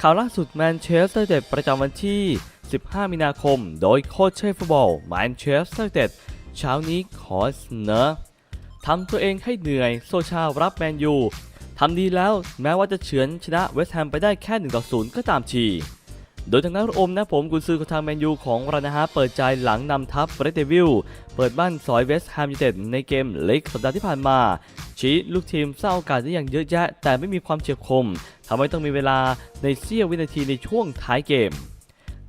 ข่าวล่าสุดแมนเชสเตอร์เต็ดประจำวันที่ 15 มีนาคม โดยโค้ชเชฟฟุตบอลแมนเชสเตอร์เต็ดเช้านี้ขอเสนอทำตัวเองให้เหนื่อยโซชารับแมนยูทำดีแล้วแม้ว่าจะเฉือนชนะเวสต์แฮมไปได้แค่1ต่อ0ก็ตามที โดยทางนักอมนะผมกุนซือของทางแมนยูของเรานะฮะเปิดใจหลังนำทัพเรดเดวิลเปิดบ้านสอยเวสต์แฮมยูเต็ดในเกมเล็กสัปดาห์ที่ผ่านมา ชี้ลูกทีมสร้างโอกาสได้อย่างเยอะแยะ แต่ไม่มีความเฉียบคมทำให้ต้องมีเวลาในเสี้ยววินาทีในช่วงท้ายเกม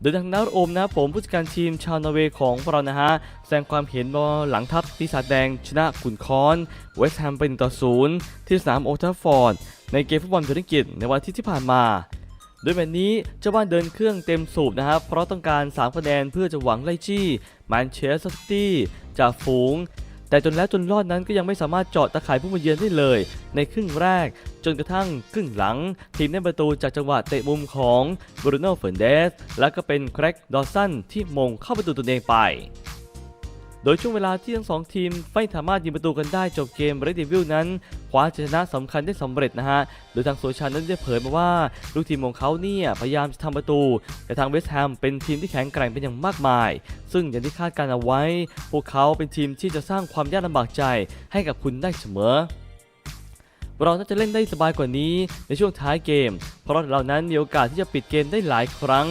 โดยทางนักอมนะผมผู้จัดการทีมชาวนอร์เวย์ของเรานะฮะแสดงความเห็นว่าหลังทัพปีศาจแดงชนะขุนคอนเวสต์แฮมเป็นต่อศูนย์ที่สนามโอทัฟฟอร์ดในเกมฟุตบอลธุรกิจในวันอาที่ที่ผ่านมา โดยแบบนี้เจ้าบ้านเดินเครื่องเต็มสูบนะครับ เพราะต้องการ 3 คะแนนเพื่อจะหวังไล่จี้แมนเชสเตอร์ซิตี้จากฝูง แต่จนแล้วจนรอดนั้นก็ยังไม่สามารถเจาะตะข่ายผู้มาเยือนได้เลย ในครึ่งแรก จนกระทั่งครึ่งหลัง ทีมได้ประตูจากจังหวะเตะมุมของบรูโน่เฟร์นเดสและก็เป็นแคร็กดอสันที่มงเข้าประตูตัวเองไป โดยช่วงเวลาที่ทั้งสองทีมไม่สามารถยิงประตูกันได้จบเกมเรดเดวิลนั้นคว้าชัยชนะสำคัญได้สำเร็จนะฮะ โดยทางโซชานั้นได้เผยมาว่า ลูกทีมของเขาเนี่ยพยายามจะทำประตู แต่ทางเวสต์แฮมเป็นทีมที่แข็งแกร่งเป็นอย่างมากมาย ซึ่งอย่างที่คาดการเอาไว้ พวกเขาเป็นทีมที่จะสร้างความยากลำบากใจให้กับคุณได้เสมอ เราน่าจะเล่นได้สบายกว่านี้ในช่วงท้ายเกม เพราะเรานั้นมีโอกาสที่จะปิดเกมได้หลายครั้ง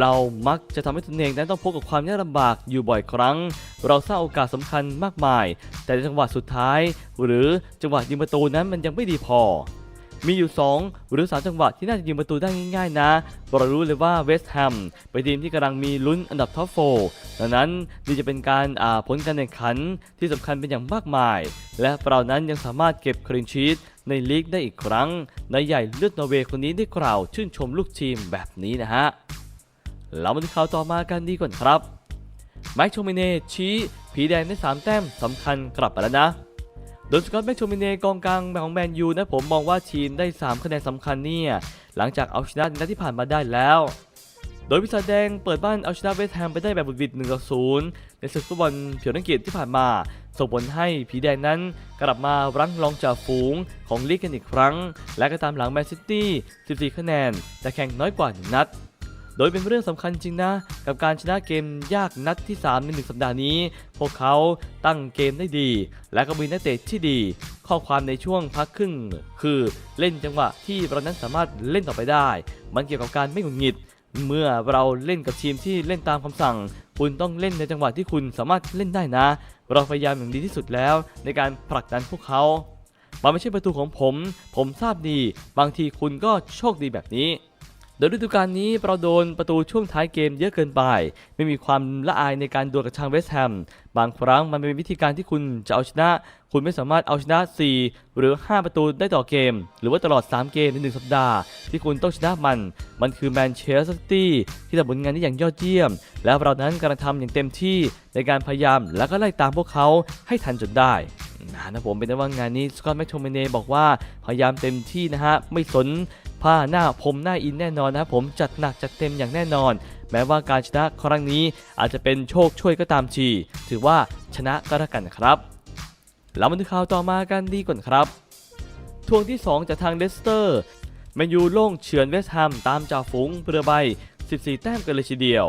เรามักจะทำให้ตนเองนั้นต้องพบกับความยากลำบากอยู่บ่อยครั้ง เราสร้างโอกาสสำคัญมากมาย แต่ในจังหวะสุดท้าย หรือจังหวะยิงประตูนั้นมันยังไม่ดีพอ มีอยู่ 2 หรือ 3 จังหวะที่น่าจะยิงประตูได้ง่ายๆนะเรารู้เลยว่าเวสต์แฮมเป็นทีมที่กำลังมีลุ้นอันดับท็อปโฟดังนั้นนี่จะเป็นการาผลการแข่งขันที่สำคัญเป็นอย่างมากมาย และเรานั้นยังสามารถเก็บคลีนชีตในลีกได้อีกครั้งนายใหญ่เลือดนอร์เวย์คนนี้ได้กล่าวชื่นชมลูกทีมแบบนี้นะฮะเรามาดูข่าวต่อมากันดีก่อนครับแม็กโชมิเน่ชี้ผีแดงได้ 3 แต้มสำคัญกลับมาแล้วนะ โดยสกอตแม็กโชมิเน่กองกลางของแมนยูนะผมมองว่าทีมได้ 3 คะแนนสำคัญเนี่ยหลังจากเอาชนะในนัดที่ผ่านมาได้แล้ว โดยพิศาแดงเปิดบ้านเอาชนะเวสต์แฮมไปได้แบบบุดวิด1ต่อ0ในศึกฟุตบอลเพียวนังกฤษที่ผ่านมา ส่งผลให้ผีแดงนั้นกลับมารั้งรองจ่าฝูงของลีกกันอีกครั้ง และก็ตามหลังแมนซิตี้ 14 คะแนน แต่แข่งน้อยกว่า 1 นัด โดยเป็นเรื่องสำคัญจริงนะ กับการชนะเกมยากนัดที่ 3 ในหนึ่งสัปดาห์นี้ พวกเขาตั้งเกมได้ดี และก็มีนักเตะที่ดี ข้อความในช่วงพักครึ่ง คือเล่นจังหวะที่เรานั้นสามารถเล่นต่อไปได้ มันเกี่ยวกับการไม่หงุดหงิด เมื่อเราเล่นกับทีมที่เล่นตามคำสั่ง คุณต้องเล่นในจังหวะที่คุณสามารถเล่นได้นะ เราพยายามอย่างดีที่สุดแล้ว ในการผลักดันพวกเขามันไม่ใช่ประตูของผม ผมทราบดี บางทีคุณก็โชคดีแบบนี้ โดยฤดูกาลนี้เราโดนประตูช่วงท้ายเกมเยอะเกินไป ไม่มีความละอายในการดวลกับทางเวสต์แฮม บางครั้งมันเป็นวิธีการที่คุณจะเอาชนะ คุณไม่สามารถเอาชนะ 4 หรือ 5 ประตูได้ต่อเกม หรือว่าตลอด 3 เกมใน 1 สัปดาห์ ที่คุณต้องชนะมัน มันคือแมนเชสเตอร์ซิตี้ที่ทำผลงานได้อย่างยอดเยี่ยม และเรานั้นกำลังทำอย่างเต็มที่ในการพยายามและก็ไล่ตามพวกเขาให้ทันจนได้นะนะผมเป็นได้ว่างานนี้สกอตแมคโทมิเน่บอกว่าพยายามเต็มที่นะฮะ ไม่สน ผ้าหน้าผมหน้าอินแน่นอนนะครับผมจัดหนักจัดเต็มอย่างแน่นอน แม้ว่าการชนะครั้งนี้อาจจะเป็นโชคช่วยก็ตามทีถือว่าชนะก็แล้วกันครับเรามาดูข่าวต่อมากันดีก่อนครับทวงที่ 2 จากทางเลสเตอร์แมนยูโล่งเฉือนเวสต์แฮมตามจ่าฝูงเรือใบ 14 แต้มกันเลยทีเดียว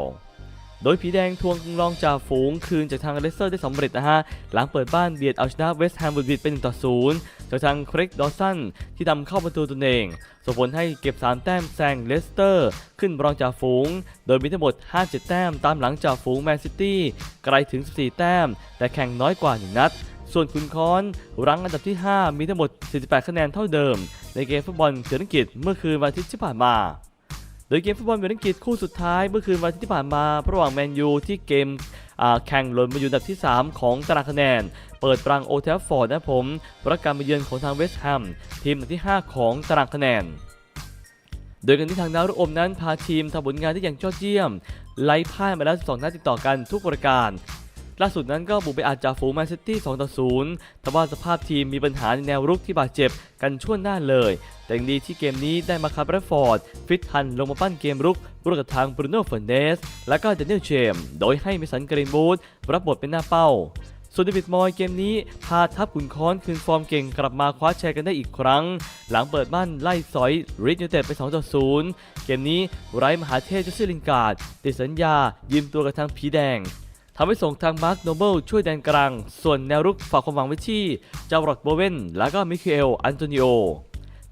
โดยผีแดงทวงรองจ่าฝูงคืนจากทางเลสเตอร์ได้สำเร็จนะฮะ หลังเปิดบ้านเบียดเอาชนะเวสต์แฮมบุดวิดเป็น1ต่อ0 จากทางคริกดอสันที่ทำเข้าประตูตนเองส่งผลให้เก็บ 3 แต้มแซงเลสเตอร์ ขึ้นรองจ่าฝูง โดยมีทั้งหมด 57 แต้มตามหลังจ่าฝูงแมนซิตี้ไกลถึง 14 แต้ม แต่แข่งน้อยกว่า 1 นัด ส่วนคุณคอนรั้งอันดับที่ 5 มีทั้งหมด 48 คะแนนเท่าเดิม ในเกมฟุตบอลเถื่อนอังกฤษเมื่อคืนวันอาทิตย์ที่ผ่านมาโดยเกมฟุตบอลเยอังกฤษคู่สุดท้ายเมื่อคืนวันอาทิตย์ที่ผ่านมา ระหว่างแมนยูที่เกมแข่งหล่นมาอยู่อันดับที่ 3 ของตารางคะแนน เปิดปรังโอเทฟฟอร์ดนะผมรับการมาเยือนของทางเวสต์แฮมทีมอันที่ 5 ของตารางคะแนน โดยกันที่ทางดาวรุ่งอมนั้นพาทีมทำผลงานได้อย่างยอดเยี่ยม ไล่พ่ายมาแล้ว 12 นัดติดต่อกันทุกประการล่าสุดนั้นก็บุกไปอาจจ่าฝูงแมนซิตี้ 2 ต่อ 0 แต่ว่าสภาพทีมมีปัญหาในแนวรุกที่บาดเจ็บกันช่วงหน้าเลย แต่ยังดีที่เกมนี้ได้มาคาร์แรฟอร์ด ฟิตทันลงมาปั้นเกมรุกร่วมกับทางบรูโน่เฟอร์เดสและก็เดนเนลเจม โดยให้มิสันกรีนบูดรับบทเป็นหน้าเป้า ส่วนเดวิดมอยเกมนี้พาทัพขุนค้อนคืนฟอร์มเก่งกลับมาคว้าแชร์กันได้อีกครั้ง หลังเปิดบ้านไล่สอยริดยูเต็ดไป2ต่อ0เกมนี้ไร้มหาเทพเจสซี่ลิงการ์ดติดสัญญา ยืมตัวกับทางผีแดงทำให้ส่งทางมาร์คโนเบิลช่วยแดนกลาง ส่วนแนวรุกฝากความหวังไว้ที่เจ้ารอดโบเวนและก็มิเคเอลอันโตนิโอ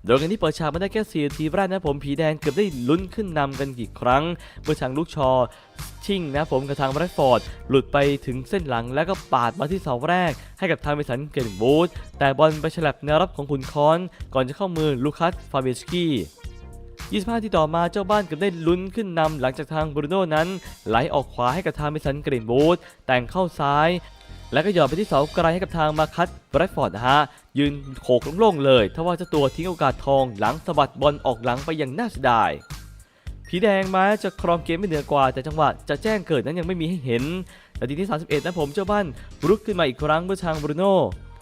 โดยกันที่เปิดฉากมาได้แค่4นาทีแรกนะผมผีแดงเกือบได้ลุ้นขึ้นนำกันกี่ครั้ง เมื่อทางลูกชอชิ่งนะผมกับทางแบรดฟอร์ดหลุดไปถึงเส้นหลังแล้วก็ปาดมาที่เสาแรก ให้กับทางเมสันเกนบูธแต่บอลไปฉลับแนวรับของขุนคอน ก่อนจะเข้ามือลูคัสฟาเบสกี้25 ที่ต่อมาเจ้าบ้านเกือบได้ลุ้นขึ้นนำหลังจากทางบรูโน่นั้น ไหลออกขวาให้กับทางเมสันเกรนบูธแต่งเข้าซ้าย แล้วก็หยอดไปที่เสาไกลให้กับทางมาคัตแบรดฟอร์ดนะฮะยืนโขกโล่งๆเลยทว่าเจ้าตัวทิ้งโอกาสทองหลังสะบัดบอลออกหลังไปอย่างน่าเสียดายผีแดงมาจะครองเกมไม่เหนือกว่า แต่จังหวะจะแจ้งเกิดนั้นยังไม่มีให้เห็นนาทีที่ 31 นะผมเจ้าบ้านรุกขึ้นมาอีกครั้งเมื่อทางบรูโน่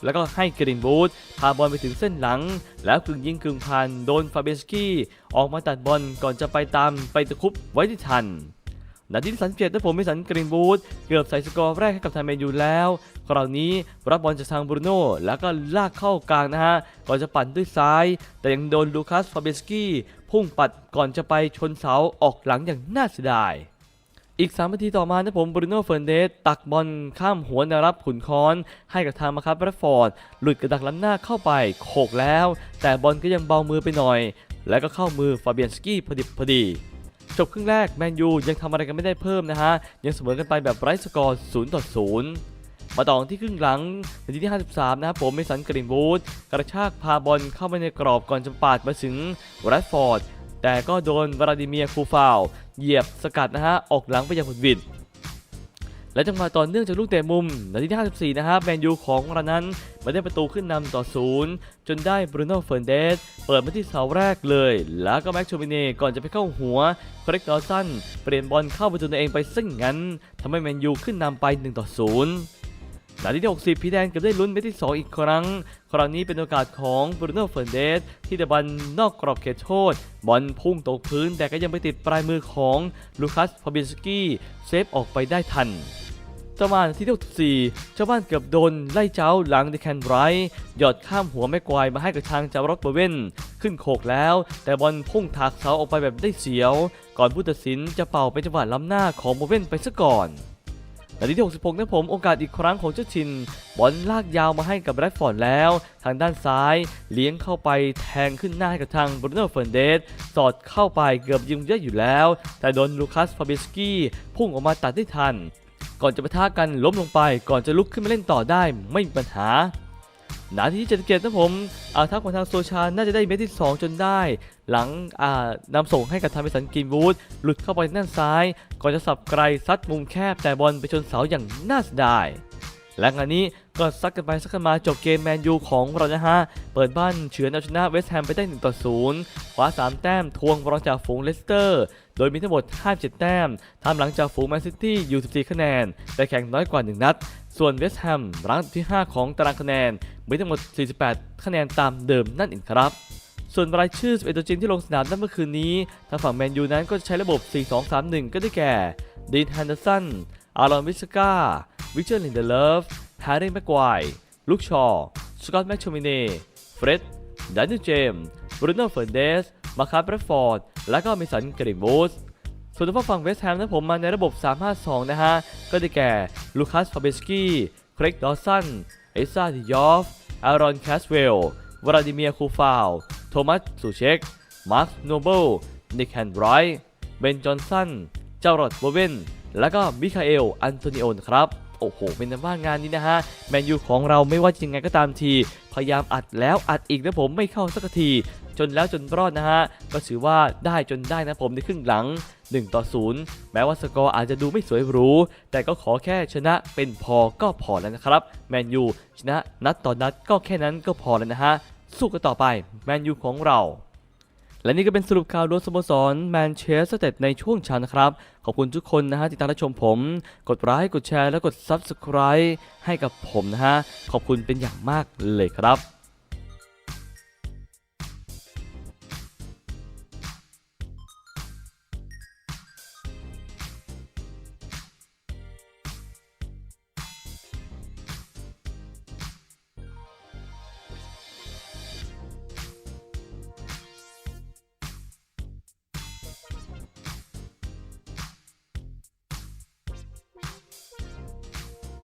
แล้วก็ให้กรินบูธพาบอลไปถึงเส้นหลัง แล้วกึ่งยิงกึ่งผ่านโดนฟาเบสกี้ออกมาตัดบอลก่อนจะไปตามไปตะคุบไว้ที่ทัน นาทีที่37นะผมไม่สันกรีนบูธเกือบใส่สกอร์แรกให้กับทางแมนยูแล้ว คราวนี้รับบอลจากทางบรูโน่แล้วก็ลากเข้ากลางนะฮะ ก่อนจะปั่นด้วยซ้าย แต่ยังโดนลูคัสฟาเบสกี้พุ่งปัดก่อนจะไปชนเสาออกหลังอย่างน่าเสียดายอีก 3 นาทีต่อมานะผมบรูโน่เฟร์นเดสตักบอลข้ามหัวแนวรับขุนค้อน ให้กับทางมาคับแรดฟอร์ด หลุดกระดักล้ำหน้าเข้าไปโขกแล้ว แต่บอลก็ยังเบามือไปหน่อย แล้วก็เข้ามือฟาเบียนสกี้พอดิบพอดี จบครึ่งแรกแมนยูยังทำอะไรกันไม่ได้เพิ่มนะฮะ ยังเสมอกันไปแบบไร้สกอร์0ต่อ0มาต่อที่ครึ่งหลังนาทีที่ 53 นะครับผมเมสันกรินบูธกระชากพาบอลเข้าไปในกรอบก่อนจะปาดมาถึงแรดฟอร์ด แต่ก็โดนวลาดิเมียร์คูฟาว เหยียบสกัดนะฮะ ออกหลังไปอย่างหุดหวิด และจังหวะต่อเนื่องจากลูกเตะมุมนาทีที่54 นะครับแมนยูของเรานั้นมาได้ประตูขึ้นนำต่อศูนย์จนได้บรูโน่เฟร์นเดสเปิดมาที่เสาแรกเลย แล้วก็แม็กโชมิเน่ก่อนจะไปเข้าหัวคริกดอสันเปลี่ยนบอลเข้าประตูตัวเองไปซึ่งงั้นทำให้แมนยูขึ้นนำไป1ต่อ0นาทีที่ 60 พีแดนเกือบได้ลุ้นไปที่ 2 อีกครั้ง คราวนี้เป็นโอกาสของบรูโน่เฟร์นเดสที่เดบอลนอกกรอบเขตโทษ บอลพุ่งตกพื้นแต่ก็ยังไปติดปลายมือของลูคัสพาบินสกี้เซฟออกไปได้ทัน ต่อมานาทีที่64เจ้าบ้านเกือบโดนไล่เจ้าหลังเดแคนไรหยอดข้ามหัวแม่กวายมาให้กับทางจารอดเบเวนขึ้นโขกแล้ว แต่บอลพุ่งถากเสาออกไปแบบได้เสียว ก่อนผู้ตัดสินจะเป่าเป็นจังหวะล้ำหน้าของโบเวนไปซะก่อนนาทีที่ 66นะผมโอกาสอีกครั้งของเจ้าชิน บอลลากยาวมาให้กับแรดฟอร์ดแล้ว ทางด้านซ้าย เลี้ยงเข้าไปแทงขึ้นหน้าให้กับทางบรูโน่เฟร์นเดส สอดเข้าไปเกือบยิงเยอะอยู่แล้ว แต่โดนลูคัสฟาเบสกี้พุ่งออกมาตัดได้ทัน ก่อนจะปะทะกันล้มลงไปก่อนจะลุกขึ้นมาเล่นต่อได้ไม่มีปัญหานาทีที่77นะผมอาทักของทางโซชาน่าจะได้เม็ดที่ 2 จนได้ หลังอ่านำส่งให้กับทางเมสันกินวูดหลุดเข้าไปด้านซ้าย ก่อนจะสับไกลซัดมุมแคบแต่บอลไปชนเสาอย่างน่าเสียดาย และงานนี้ก็ซัดกันไปซัดกันมาจบเกมแมนยูของเรานะฮะ เปิดบ้านเฉือนเอาชนะเวสต์แฮมไปได้1ต่อ0คว้า 3 แต้มทวงรองจากฝูงเลสเตอร์ โดยมีทั้งหมด 57 แต้มทำหลังจากฝูงแมนซิตี้อยู่ 14 คะแนน แต่แข่งน้อยกว่า 1 นัด ส่วนเวสต์แฮมรั้งที่ 5 ของตารางคะแนน มีทั้งหมด 48 คะแนนตามเดิมนั่นเองครับส่วนรายชื่อ 11 ตัวจริงที่ลงสนามนั่นเมื่อคืนนี้ ทางฝั่งแมนยูนั้นก็จะใช้ระบบ 4-2-3-1 ก็ได้แก่ ดีน แฮนเดอร์สัน อารอน วิสกา วิเชอร์ลินเดเลฟแฮร์รี่แม็กควายลูกชอสกอตแมคโชมิเน่เฟร็ดดานิเจมส์บรูโน่เฟอร์เดสมาคาร์แบรฟอร์ด และก็มิสันกริมบูสส่วนทางฝั่งเวสต์แฮมนั้นผมมาในระบบ 352 นะฮะ ก็ได้แก่ ลูคัส ฟาเบสกี้ เครกดอสัน เอซ่าดิยอฟ อารอน แคสเวล วลาดิเมียร์คูฟาว โทมัสซูเชก มาร์ค โนเบิล นิกแฮนไรท์ เบน จอนสัน เจ้ารอดโบเวน และก็มิคาเอล อันโตนิโอนครับ โอ้โห เป็นนว่างานนี้นะฮะแมนยูของเราไม่ว่าจะยังไงก็ตามที พยายามอัดแล้วอัดอีกนะผมไม่เข้าสักที จนแล้วจนรอดนะฮะ ก็ถือว่าได้จนได้นะผมในครึ่งหลัง 1 ต่อ 0 แม้ว่าสกอร์อาจจะดูไม่สวยหรู แต่ก็ขอแค่ชนะเป็นพอก็พอแล้วนะครับแมนยูชนะนัดต่อนัดก็แค่นั้นก็พอแล้วนะฮะสู้กันต่อไปแมนยูของเรา และนี่ก็เป็นสรุปข่าวรวมสโมสรแมนเชสเตอร์ในช่วงเช้านะครับ ขอบคุณทุกคนนะฮะที่ติดตามรับชมผม กดไลค์กดแชร์และกด Subscribe ให้กับผมนะฮะ ขอบคุณเป็นอย่างมากเลยครับ